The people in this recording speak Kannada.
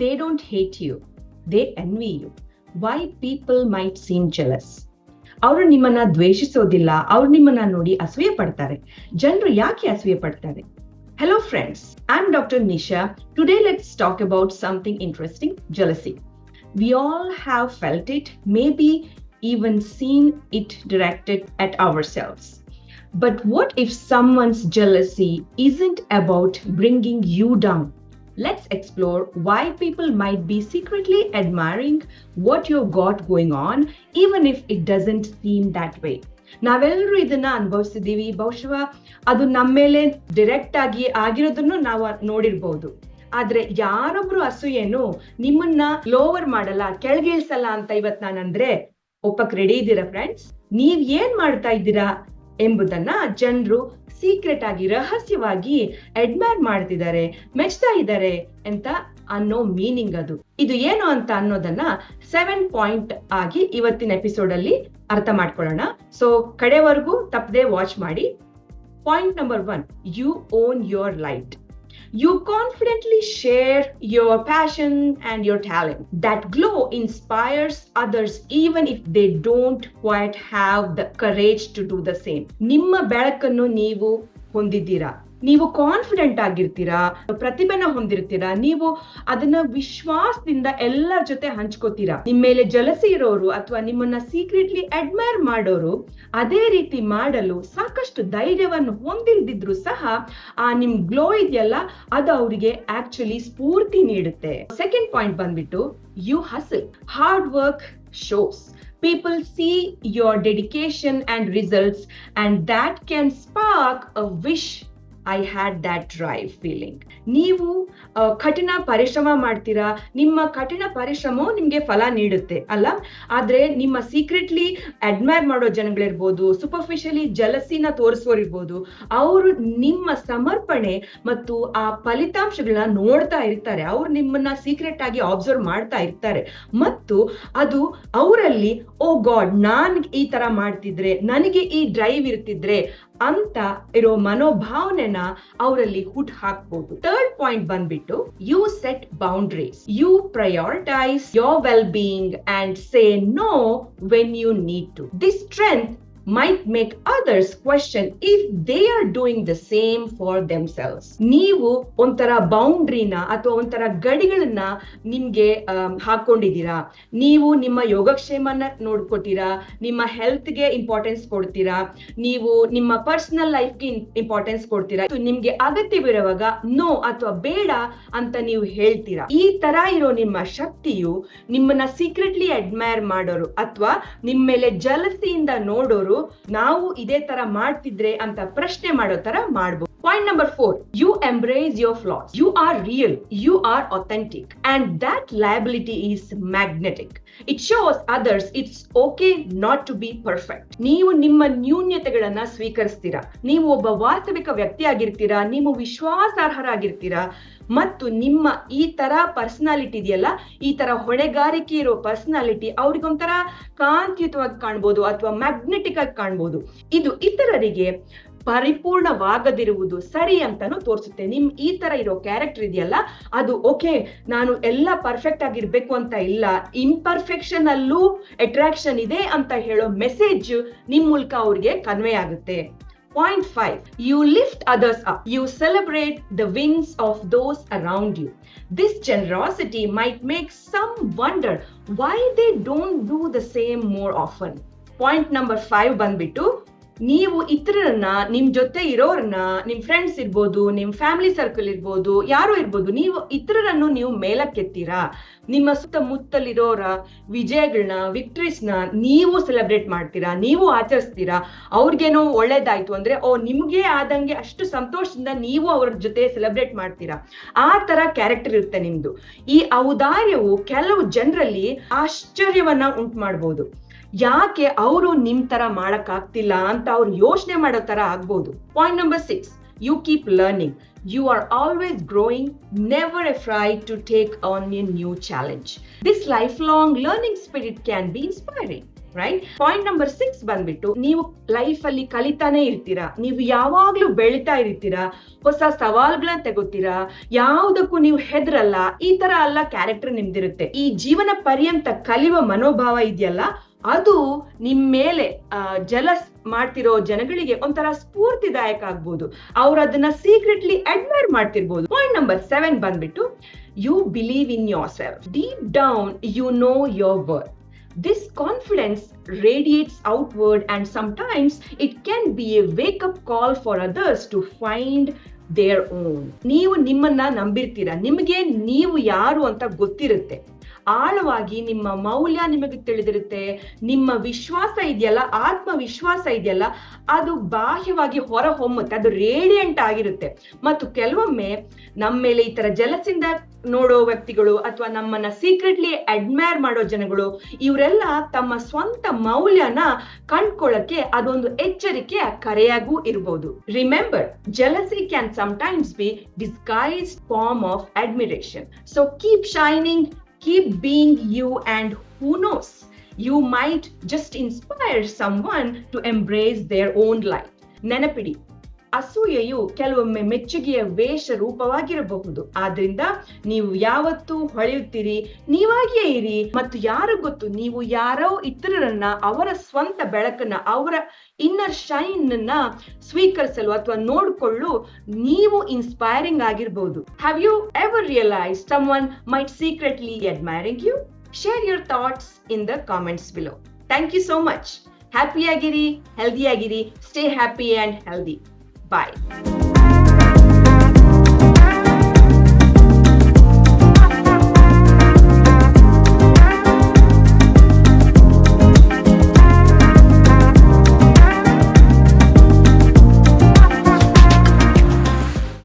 They don't hate you they envy you why people might seem jealous ಅವರು ನಿಮ್ಮನ್ನ ದ್ವೇಷಿಸೋದಿಲ್ಲ ಅವ್ರು ನಿಮ್ಮನ್ನ ನೋಡಿ ಅಸೂಯೆ ಪಡ್ತಾರೆ ಜನರು ಯಾಕೆ ಅಸೂಯೆ ಪಡ್ತಾರೆ hello friends I am doctor Nisha today let's talk about something interesting jealousy we all have felt it maybe even seen it directed at ourselves. But what if someone's jealousy isn't about bringing you down? Let's explore why people might be secretly admiring what you've got going on, even if it doesn't seem that way. ನಾವೆಲ್ಲರೂ ಇದನ್ನ ಅನುಭವಿಸಿದೀವಿ ಬಹುಶಃ ಅದು ನಮ್ಮ ಮೇಲೆ ಡೈರೆಕ್ಟ್ ಆಗಿ ಆಗಿರೋದನ್ನು ನಾವು ನೋಡಿರ್ಬೋದು. ಆದ್ರೆ ಯಾರೊಬ್ರು ಅಸೂಯೇನು ನಿಮ್ಮನ್ನ ಲೋವರ್ ಮಾಡಲ್ಲ ಕೆಳಗಿಳಿಸಲ್ಲ ಅಂತ ಇವತ್ ನಾನಂದ್ರೆ ಒಪ್ಪಕ್ ರೆಡಿ ಇದ್ದೀರಾ ಫ್ರೆಂಡ್ಸ್ ನೀವ್ ಏನ್ ಮಾಡ್ತಾ ಇದ್ದೀರಾ ಎಂಬುದನ್ನ ಜನರು ಸೀಕ್ರೆಟ್ ಆಗಿ, ರಹಸ್ಯವಾಗಿ ಅಡ್ಮೈರ್ ಮಾಡ್ತಿದ್ದಾರೆ, ಮೆಚ್ತಾ ಇದ್ದಾರೆ ಅಂತ ಅನ್ನೋ ಮೀನಿಂಗ್ ಅದು. ಇದು ಏನು ಅಂತ ಅನ್ನೋದನ್ನ ಸೆವೆನ್ ಪಾಯಿಂಟ್ ಆಗಿ ಇವತ್ತಿನ ಎಪಿಸೋಡ್ ಅಲ್ಲಿ ಅರ್ಥ ಮಾಡ್ಕೊಳ್ಳೋಣ. ಸೊ ಕಡೆವರೆಗೂ ತಪ್ಪದೆ ವಾಚ್ ಮಾಡಿ. Point number one you own your light You confidently share your passion and your talent. That glow inspires others even if they don't quite have the courage to do the same. ನಿಮ್ಮ ಬೆಳಕನ್ನು ನೀವು ಹೊಂದಿದ್ದೀರಾ ನೀವು ಕಾನ್ಫಿಡೆಂಟ್ ಆಗಿರ್ತೀರಾ, ಪ್ರತಿಭೆನ ಹೊಂದಿರ್ತೀರಾ, ನೀವು ಅದನ್ನ ವಿಶ್ವಾಸದಿಂದ ಎಲ್ಲರ ಜೊತೆ ಹಂಚ್ಕೋತೀರಾ? ನಿಮ್ ಮೇಲೆ ಜಲಸಿ ಇರೋರು ಅಥವಾ ನಿಮ್ಮನ್ನ ಸೀಕ್ರೆಟ್ಲಿ ಅಡ್ಮೈರ್ ಮಾಡೋರು ಅದೇ ರೀತಿ ಮಾಡಲು ಸಾಕಷ್ಟು ಧೈರ್ಯವನ್ನು ಹೊಂದಿಲ್ದಿದ್ರು ಸಹ ಆ ನಿಮ್ ಗ್ಲೋ ಇದೆಯಲ್ಲ, ಅದು ಅವರಿಗೆ ಆಕ್ಚುಲಿ ಸ್ಫೂರ್ತಿ ನೀಡುತ್ತೆ. ಸೆಕೆಂಡ್ ಪಾಯಿಂಟ್ ಬಂದ್ಬಿಟ್ಟು you hustle hard work shows people see your dedication and results and that can spark a wish I had that drive feeling ನೀವು ಕಠಿಣ ಪರಿಶ್ರಮ ಮಾಡ್ತೀರಾ? ನಿಮ್ಮ ಕಠಿಣ ಪರಿಶ್ರಮವು ನಿಮಗೆ ಫಲ ನೀಡುತ್ತೆ, ಅಲ್ಲ? ಆದರೆ ನಿಮ್ಮ ಸೀಕ್ರೆಟ್ಲಿ ಅಡ್ಮೈರ್ ಮಾಡೋ ಜನಗಳಿರ್ಬೋದು ಸೂಪರ್ಫಿಷಿಯಲಿ ಜಲಸಿನ ತೋರಿಸೋರಿರ್ಬೋದು, ಅವರು ನಿಮ್ಮ ಸಮರ್ಪಣೆ ಮತ್ತು ಆ ಫಲಿತಾಂಶಗಳನ್ನ ನೋಡ್ತಾ ಇರ್ತಾರೆ. ಅವ್ರು ನಿಮ್ಮನ್ನ ಸೀಕ್ರೆಟ್ ಆಗಿ ಅಬ್ಸರ್ವ್ ಮಾಡ್ತಾ ಇರ್ತಾರೆ. ಮತ್ತು ಅದು ಅವರಲ್ಲಿ ಓ ಗಾಡ್ ನಾನ್ ಈ ತರ ಮಾಡ್ತಿದ್ರೆ, ನನಗೆ ಈ ಡ್ರೈವ್ ಇರ್ತಿದ್ರೆ ಅಂತ ಇರೋ ಮನೋಭಾವನೆನ ಅವರಲ್ಲಿ ಹುಟ್ ಹಾಕ್ಬೋದು ಥರ್ಡ್ ಪಾಯಿಂಟ್ ಬಂದ್ಬಿಟ್ಟು you set boundaries you prioritise your well being and say no when you need to this strength might make others question if they are doing the same for themselves. ನೀವು ಒಂಥರ ಬೌಂಡ್ರಿನ ಅಥವಾ ಒಂಥರ ಗಡಿಗಳನ್ನ ನಿಮ್ಗೆ ಹಾಕೊಂಡಿದ್ದೀರಾ ನೀವು ನಿಮ್ಮ ಯೋಗಕ್ಷೇಮನ ನೋಡ್ಕೋತೀರಾ? ನಿಮ್ಮ ಹೆಲ್ತ್ಗೆ ಇಂಪಾರ್ಟೆನ್ಸ್ ಕೊಡ್ತೀರಾ? ನೀವು ನಿಮ್ಮ ಪರ್ಸನಲ್ ಲೈಫ್ಗೆ ಇಂಪಾರ್ಟೆನ್ಸ್ ಕೊಡ್ತೀರಾ? ನಿಮ್ಗೆ ಅಗತ್ಯವಿರುವಾಗ ನೋ ಅಥವಾ ಬೇಡ ಅಂತ ನೀವು ಹೇಳ್ತೀರಾ? ಈ ತರ ಇರೋ ನಿಮ್ಮ ಶಕ್ತಿಯು ನಿಮ್ಮನ್ನ ಸೀಕ್ರೆಟ್ಲಿ ಅಡ್ಮೈರ್ ಮಾಡೋರು ಅಥವಾ ನಿಮ್ಮ ಮೇಲೆ ಜಲಸಿಯಿಂದ ನೋಡೋರು ನಾವು ಇದೇ ತರ ಮಾಡ್ತಿದ್ರೆ ಅಂತ ಪ್ರಶ್ನೆ ಮಾಡೋ ತರ ಮಾಡ್ಬೋದು. Point number four you embrace your flaws you are real you are authentic, and that liability is magnetic it shows others it's okay not to be perfect ನೀವು ನಿಮ್ಮ ನ್ಯೂನ್ಯತೆಗಳನ್ನ ಸ್ವೀಕರಿಸ್ತೀರಾ? ನೀವು ಒಬ್ಬ ವಾಸ್ತವಿಕ ವ್ಯಕ್ತಿಯಾಗಿರ್ತೀರಾ? ನೀವು ವಿಶ್ವಾಸಾರ್ಹರಾಗಿರ್ತೀರಾ? ಮತ್ತು ನಿಮ್ಮ ಈ ತರ ಪರ್ಸನಾಲಿಟಿ ಇದೆಯಲ್ಲ ಈ ತರ ಹೊಣೆಗಾರಿಕೆ ಇರೋ ಪರ್ಸನಾಲಿಟಿ ಅವ್ರಿಗೊಂಥರ ಕಾಂತಿಯುತವಾಗಿ ಕಾಣ್ಬೋದು ಅಥವಾ ಮ್ಯಾಗ್ನೆಟಿಕ್ ಆಗಿ ಕಾಣ್ಬೋದು. ಇದು ಇತರರಿಗೆ ಪರಿಪೂರ್ಣವಾಗದಿರುವುದು ಸರಿ ಅಂತಾನು ತೋರಿಸುತ್ತೆ. ನಿಮ್ ಈ ತರ ಇರೋ ಕ್ಯಾರೆಕ್ಟರ್ ಇದೆಯಲ್ಲ, ಅದು ಓಕೆ ನಾನು ಎಲ್ಲ ಪರ್ಫೆಕ್ಟ್ ಆಗಿರ್ಬೇಕು ಅಂತ ಇಲ್ಲ. ಇಂಪರ್ಫೆಕ್ಷನ್ ಅಲ್ಲೂ ಅಟ್ರಾಕ್ಷನ್ ಇದೆ ಅಂತ ಹೇಳೋ ಮೆಸೇಜ್ ನಿಮ್ ಮೂಲಕ ಅವ್ರಿಗೆ ಕನ್ವೆ ಆಗುತ್ತೆ. Point five you lift others up you celebrate the wins of those around you this generosity might make some wonder why they don't do the same more often point number five ಬಂದ್ಬಿಟ್ಟು ನೀವು ಇತರರನ್ನ, ನಿಮ್ ಜೊತೆ ಇರೋರನ್ನ ನಿಮ್ ಫ್ರೆಂಡ್ಸ್ ಇರ್ಬೋದು, ನಿಮ್ ಫ್ಯಾಮಿಲಿ ಸರ್ಕಲ್ ಇರ್ಬೋದು, ಯಾರು ಇರ್ಬೋದು, ನೀವು ಇತರರನ್ನು ನೀವು ಮೇಲಕ್ಕೆತ್ತೀರಾ? ನಿಮ್ಮ ಸುತ್ತಮುತ್ತಲಿರೋರ ವಿಜಯಗಳನ್ನ ವಿಕ್ಟ್ರೀಸ್ನ ನೀವು ಸೆಲೆಬ್ರೇಟ್ ಮಾಡ್ತೀರಾ? ನೀವು ಆಚರಿಸ್ತೀರಾ? ಅವ್ರಿಗೇನೋ ಒಳ್ಳೇದಾಯ್ತು ಅಂದ್ರೆ, ಓ, ನಿಮ್ಗೆ ಆದಂಗೆ ಅಷ್ಟು ಸಂತೋಷದಿಂದ ನೀವು ಅವ್ರ ಜೊತೆ ಸೆಲೆಬ್ರೇಟ್ ಮಾಡ್ತೀರಾ? ಆ ತರ ಕ್ಯಾರೆಕ್ಟರ್ ಇರುತ್ತೆ ನಿಮ್ದು. ಈ ಔದಾರ್ಯವು ಕೆಲವು ಜನರಲ್ಲಿ ಆಶ್ಚರ್ಯವನ್ನ ಉಂಟು ಮಾಡ್ಬೋದು ಯಾಕೆ ಅವರು ನಿಮ್ ತರ ಮಾಡಕ್ ಆಗ್ತಿಲ್ಲ ಅಂತ ಅವ್ರು ಯೋಚನೆ ಮಾಡೋ ತರ ಆಗ್ಬೋದು? Point number six you keep learning you are always growing never afraid to take on a new challenge this life long learning spirit can be inspiring right point number six ಬಂದ್ಬಿಟ್ಟು, ನೀವು ಲೈಫ್ ಅಲ್ಲಿ ಕಲಿತಾನೆ ಇರ್ತೀರಾ. ನೀವು ಯಾವಾಗ್ಲೂ ಬೆಳಿತಾ ಇರ್ತೀರಾ. ಹೊಸ ಸವಾಲ್ಗಳನ್ನ ತಗೋತೀರಾ. ಯಾವುದಕ್ಕೂ ನೀವು ಹೆದ್ರಲ್ಲ. ಈ ತರ ಅಲ್ಲ ಕ್ಯಾರೆಕ್ಟರ್ ನಿಮ್ದಿರುತ್ತೆ. ಈ ಜೀವನ ಪರ್ಯಂತ ಕಲಿಯುವ ಮನೋಭಾವ ಇದೆಯಲ್ಲ ಅದು ನಿಮ್ಮ ಮೇಲೆ ಜಲಸ್ ಮಾಡ್ತಿರೋ ಜನಗಳಿಗೆ ಒಂಥರ ಸ್ಫೂರ್ತಿದಾಯಕ ಆಗ್ಬೋದು. ಅವ್ರು ಅದನ್ನ ಸೀಕ್ರೆಟ್ಲಿ ಅಡ್ಮೈರ್ ಮಾಡ್ತಿರ್ಬೋದು. ಪಾಯಿಂಟ್ ನಂಬರ್ ಸೆವೆನ್ ಬಂದ್ಬಿಟ್ಟು you believe in your self deep down you know your worth This confidence radiates outward, and sometimes it can be a wake up call for others to find their own. ನೀವು ನಿಮ್ಮನ್ನ ನಂಬಿರ್ತೀರ? ನಿಮಗೆ ನೀವು ಯಾರು ಅಂತ ಗೊತ್ತಿರುತ್ತೆ. ಆಳವಾಗಿ ನಿಮ್ಮ ಮೌಲ್ಯ ನಿಮಗೆ ತಿಳಿದಿರುತ್ತೆ, ನಿಮ್ಮ ವಿಶ್ವಾಸ ಇದೆಯಲ್ಲ, ಆತ್ಮವಿಶ್ವಾಸ ಇದೆಯಲ್ಲ, ಅದು ಬಾಹ್ಯವಾಗಿ ಹೊರ ಹೊಮ್ಮುತ್ತೆ ಅದು ರೇಡಿಯಂಟ್ ಆಗಿರುತ್ತೆ. ಮತ್ತು ಕೆಲವೊಮ್ಮೆ ನಮ್ಮ ಮೇಲೆ ಈ ತರ ಜಲಸಿಂದ ನೋಡೋ ವ್ಯಕ್ತಿಗಳು ಅಥವಾ ನಮ್ಮನ್ನ ಸೀಕ್ರೆಟ್ಲಿ ಅಡ್ಮೈರ್ ಮಾಡೋ ಜನಗಳು, ಇವರೆಲ್ಲ ತಮ್ಮ ಸ್ವಂತ ಮೌಲ್ಯನ ಕಂಡ್ಕೊಳ್ಳಕ್ಕೆ ಅದೊಂದು ಎಚ್ಚರಿಕೆಯ ಕರೆಯಾಗೂ ಇರಬಹುದು remember jealousy can sometimes be disguise form of admiration so keep shining keep being you and who knows you might just inspire someone to embrace their own light. Nenapidi. ಅಸೂಯೆಯು ಕೆಲವೊಮ್ಮೆ ಮೆಚ್ಚುಗೆಯ ವೇಷ ರೂಪವಾಗಿರಬಹುದು ಆದ್ರಿಂದ ನೀವು ಯಾವತ್ತೂ ಹೊಳೆಯುತ್ತೀರಿ, ನೀವಾಗಿಯೇ ಇರಿ ಮತ್ತು ಯಾರು ಗೊತ್ತು, ನೀವು ಯಾರೋ ಇತರರನ್ನ, ಅವರ ಸ್ವಂತ ಬೆಳಕನ್ನ, ಅವರ ಇನ್ನರ್ ಶೈನ್ ಅನ್ನ ಸ್ವೀಕರಿಸಲು ಅಥವಾ ನೋಡಿಕೊಳ್ಳು ನೀವು ಇನ್ಸ್ಪೈರಿಂಗ್ ಆಗಿರ್ಬಹುದು have you ever realise some one might secretly admiring you share your thoughts in the comments below thank you so much ಹ್ಯಾಪಿಯಾಗಿರಿ ಹೆಲ್ದಿಯಾಗಿರಿ stay happy and healthy Bye.